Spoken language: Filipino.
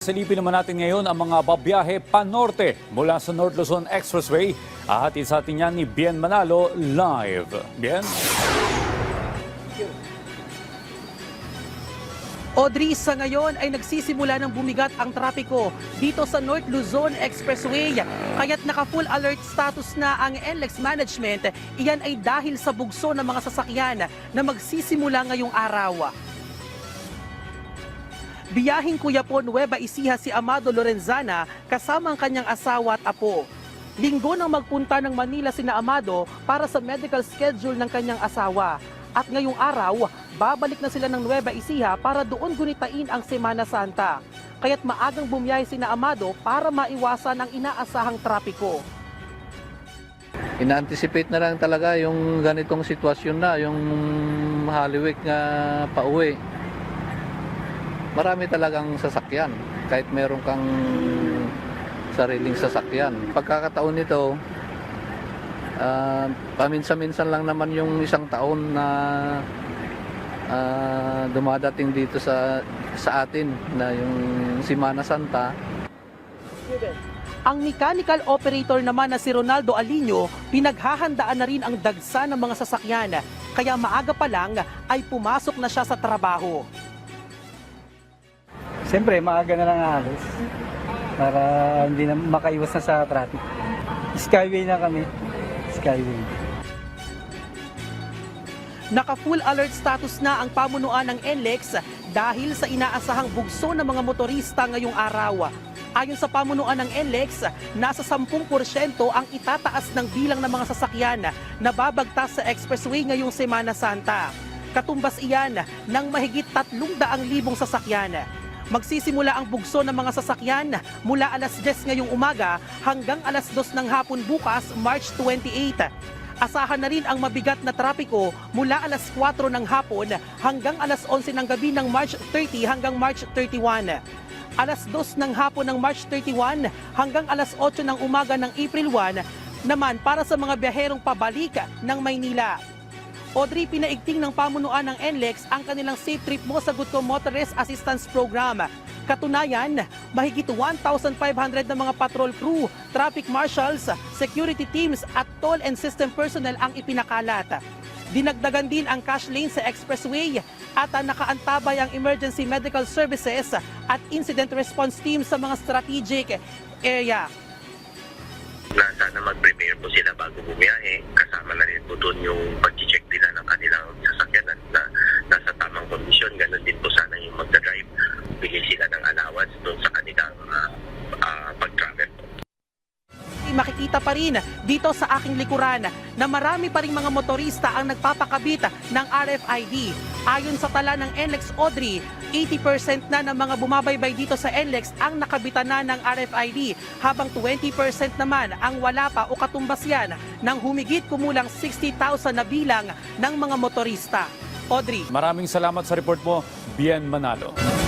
Silipin naman natin ngayon ang mga babiyahe panorte mula sa North Luzon Expressway. Ahatid sa atin yan ni Bien Manalo live. Bien? Audrey, sa ngayon ay nagsisimula ng bumigat ang trapiko dito sa North Luzon Expressway. Kaya't naka-full alert status na ang NLEX management. Iyan ay dahil sa bugso ng mga sasakyan na magsisimula ngayong araw. Biyahing Kuya po Nueva Ecija si Amado Lorenzana kasama ang kanyang asawa at apo. Linggo nang magpunta ng Manila sina Amado para sa medical schedule ng kanyang asawa. At ngayong araw, babalik na sila ng Nueva Ecija para doon gunitain ang Semana Santa. Kaya't maagang bumiyahe sina Amado para maiwasan ang inaasahang trapiko. Ina-anticipate na lang talaga yung ganitong sitwasyon na, yung Holy Week nga pauwi. Marami talagang sasakyan, kahit meron kang sariling sasakyan. Pagkakataon nito, ah, paminsan-minsan lang naman yung isang taon na ah, dumadating dito sa sa atin na yung Simana Santa. Ang mechanical operator naman na si Ronaldo Alino, pinaghahandaan na rin ang dagsa ng mga sasakyan. Kaya maaga pa lang ay pumasok na siya sa trabaho. Siyempre, maaga na lang alis para hindi na makaiwas na sa traffic. Skyway na kami. Skyway. Naka-full alert status na ang pamunuan ng NLEX dahil sa inaasahang bugso ng mga motorista ngayong araw. Ayon sa pamunuan ng NLEX, nasa 10% ang itataas ng bilang ng mga sasakyan na babagtas sa expressway ngayong Semana Santa. Katumbas iyan ng mahigit 300,000 sasakyan. Magsisimula ang bugso ng mga sasakyan mula alas 10 ngayong umaga hanggang alas 2 ng hapon bukas, March 28. Asahan na rin ang mabigat na trapiko mula alas 4 ng hapon hanggang alas 11 ng gabi ng March 30 hanggang March 31. Alas 2 ng hapon ng March 31 hanggang alas 8 ng umaga ng April 1 naman para sa mga biyaherong pabalik ng Maynila. Audrey, pinaigting ng pamunuan ng NLEX ang kanilang Safe Trip Mo sa Gutko Motorist Assistance Program. Katunayan, mahigit 1,500 na mga patrol crew, traffic marshals, security teams at toll and system personnel ang ipinakalat. Dinagdagan din ang cash lane sa expressway at nakaantabay ang emergency medical services at incident response team sa mga strategic area. na sana mag-prepare po sila bago bumiyahe. Kasama na rin po doon yung pag-check nila ng kanilang sasakyan na, na nasa tamang kondisyon. Ganon din po sana yung magdadrive. Bigay sila ng allowance doon sa kanilang ah, ah, pag-travel po. Makikita pa rin dito sa aking likuran na marami pa rin mga motorista ang nagpapakabit ng RFID. Ayon sa tala ng NLEX Audrey, 80% na ng mga bumabaybay dito sa NLEX ang nakabitan na ng RFID habang 20% naman ang wala pa o katumbas yan ng humigit kumulang 60,000 na bilang ng mga motorista. Audrey. Maraming salamat sa report mo, Bien Manalo.